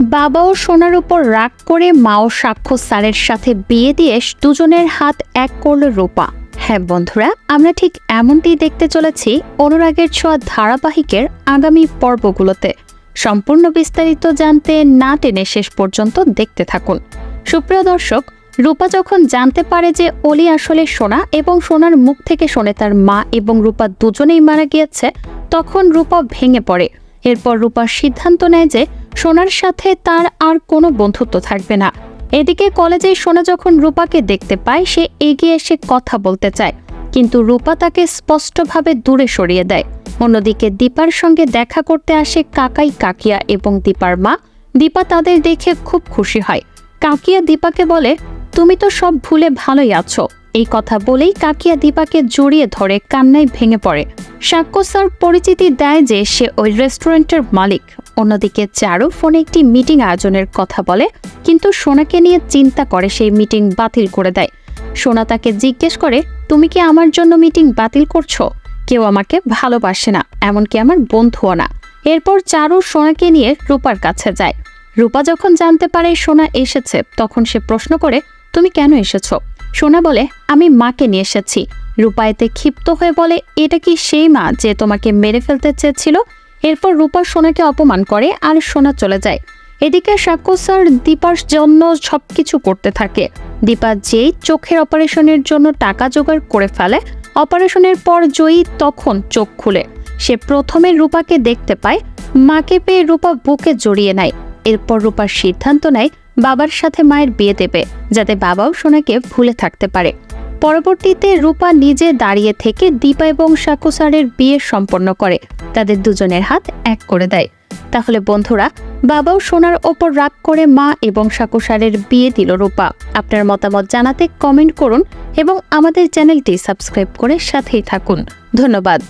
বাবা ও সোনার উপর রাগ করে মা ও সাক্ষ্য স্যারের সাথে বিয়ে দিয়ে দুজনের হাত এক করল রূপা। হ্যাঁ বন্ধুরা, আমরা ঠিক এমনটি দেখতে চলেছি অনুরাগের ছোঁয়া ধারাবাহিকের আগামী পর্বগুলোতে। সম্পূর্ণ বিস্তারিত জানতে না টেনে শেষ পর্যন্ত দেখতে থাকুন। সুপ্রিয় দর্শক, রূপা যখন জানতে পারে যে অলি আসলে সোনা এবং সোনার মুখ থেকে শোনে তার মা এবং রূপা দুজনেই মারা গিয়েছে, তখন রূপা ভেঙে পড়ে। এরপর রূপা সিদ্ধান্ত নেয় যে সোনার সাথে তার আর কোনো বন্ধুত্ব থাকবে না। এদিকে কলেজে সোনা যখন রূপাকে দেখতে পায়, সে এগিয়ে এসে কথা বলতে চায়। কিন্তু রূপা তাকে স্পষ্টভাবে দূরে সরিয়ে দেয়। অন্যদিকে দীপার সঙ্গে দেখা করতে আসে কাকাই কাকিয়া এবং দীপার মা। দীপা তাদের দেখে খুব খুশি হয়। কাকিয়া দীপাকে বলে, তুমি তো সব ভুলে ভালোই আছো। এই কথা বলেই কাকিয়া দীপাকে জড়িয়ে ধরে, কান্নায় ভেঙে পড়ে। সাক্ষ্য স্যার পরিচিতি দেয় যে সে ওই রেস্টুরেন্টের মালিক। অন্যদিকে চারু ফোনে একটি মিটিং আয়োজনের কথা বলে, কিন্তু সোনাকে নিয়ে চিন্তা করে সেই মিটিং বাতিল করে দেয়। সোনা তাকে জিজ্ঞেস করে, তুমি কি আমার জন্য মিটিং বাতিল করছ? কেউ আমাকে ভালোবাসে না, এমনকি আমার বন্ধুও না। এরপর চারু সোনাকে নিয়ে রূপার কাছে যায়। রূপা যখন জানতে পারে সোনা এসেছে, তখন সে প্রশ্ন করে, তুমি কেন এসেছ? সোনা বলে, আমি মাকে নিয়ে এসেছি। রূপা এতে ক্ষিপ্ত হয়ে বলে, এটা কি সেই মা যে তোমাকে মেরে ফেলতে চেয়েছিল? এরপর রূপা সোনাকে অপমান করে আর সোনা চলে যায়। এদিকে সাক্ষ্য স্যার দীপার জন্য সবকিছু করতে থাকে। দীপা যেই চোখের অপারেশনের জন্য টাকা জোগাড় করে ফেলে, অপারেশনের পর জয়ী তখন চোখ খুলে। সে প্রথমে রূপাকে দেখতে পায়, মাকে পেয়ে রূপা বুকে জড়িয়ে নেয়। এরপর রূপার সিদ্ধান্ত নেয় বাবার সাথে মায়ের বিয়ে দেবে, যাতে বাবাও সোনাকে ভুলে থাকতে পারে। পরবর্তীতে রূপা নিজে দাঁড়িয়ে থেকে দীপা এবং সাকুসারের বিয়ে সম্পন্ন করে। তাদের দুজনের হাত এক করে দেয়। তাহলে বন্ধুরা, বাবাও সোনার ওপর রাগ করে মা এবং সাকুসারের বিয়ে দিল রূপা। আপনার মতামত জানাতে কমেন্ট করুন এবং আমাদের চ্যানেলটি সাবস্ক্রাইব করে সাথেই থাকুন। ধন্যবাদ।